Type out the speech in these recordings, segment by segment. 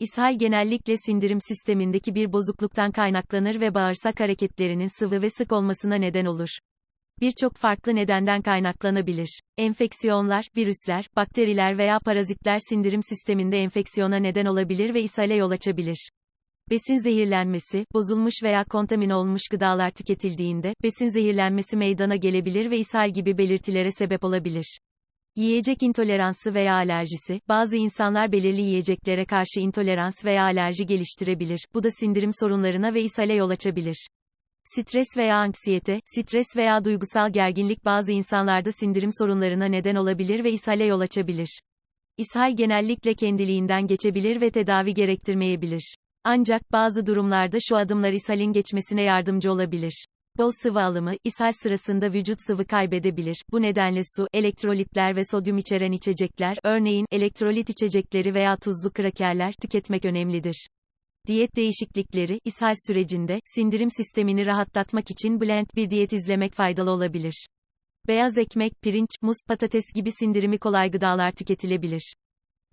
İshal genellikle sindirim sistemindeki bir bozukluktan kaynaklanır ve bağırsak hareketlerinin sıvı ve sık olmasına neden olur. Birçok farklı nedenden kaynaklanabilir. Enfeksiyonlar, virüsler, bakteriler veya parazitler sindirim sisteminde enfeksiyona neden olabilir ve ishale yol açabilir. Besin zehirlenmesi, bozulmuş veya kontamine olmuş gıdalar tüketildiğinde, besin zehirlenmesi meydana gelebilir ve ishal gibi belirtilere sebep olabilir. Yiyecek intoleransı veya alerjisi, bazı insanlar belirli yiyeceklere karşı intolerans veya alerji geliştirebilir, bu da sindirim sorunlarına ve ishale yol açabilir. Stres veya anksiyete, stres veya duygusal gerginlik bazı insanlarda sindirim sorunlarına neden olabilir ve ishale yol açabilir. İshal genellikle kendiliğinden geçebilir ve tedavi gerektirmeyebilir. Ancak, bazı durumlarda şu adımlar ishalin geçmesine yardımcı olabilir. Bol sıvı alımı, ishal sırasında vücut sıvı kaybedebilir. Bu nedenle su, elektrolitler ve sodyum içeren içecekler, örneğin, elektrolit içecekleri veya tuzlu krakerler tüketmek önemlidir. Diyet değişiklikleri, ishal sürecinde, sindirim sistemini rahatlatmak için blend bir diyet izlemek faydalı olabilir. Beyaz ekmek, pirinç, muz, patates gibi sindirimi kolay gıdalar tüketilebilir.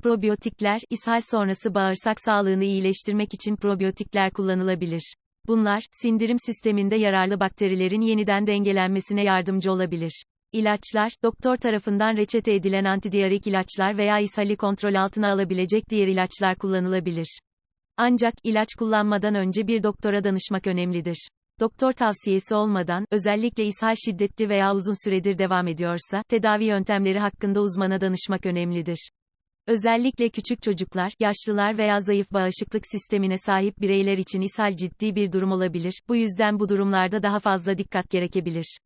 Probiyotikler, ishal sonrası bağırsak sağlığını iyileştirmek için probiyotikler kullanılabilir. Bunlar, sindirim sisteminde yararlı bakterilerin yeniden dengelenmesine yardımcı olabilir. İlaçlar, doktor tarafından reçete edilen antidiyarik ilaçlar veya ishali kontrol altına alabilecek diğer ilaçlar kullanılabilir. Ancak, ilaç kullanmadan önce bir doktora danışmak önemlidir. Doktor tavsiyesi olmadan, özellikle ishal şiddetli veya uzun süredir devam ediyorsa, tedavi yöntemleri hakkında uzmana danışmak önemlidir. Özellikle küçük çocuklar, yaşlılar veya zayıf bağışıklık sistemine sahip bireyler için ishal ciddi bir durum olabilir, bu yüzden bu durumlarda daha fazla dikkat gerekebilir.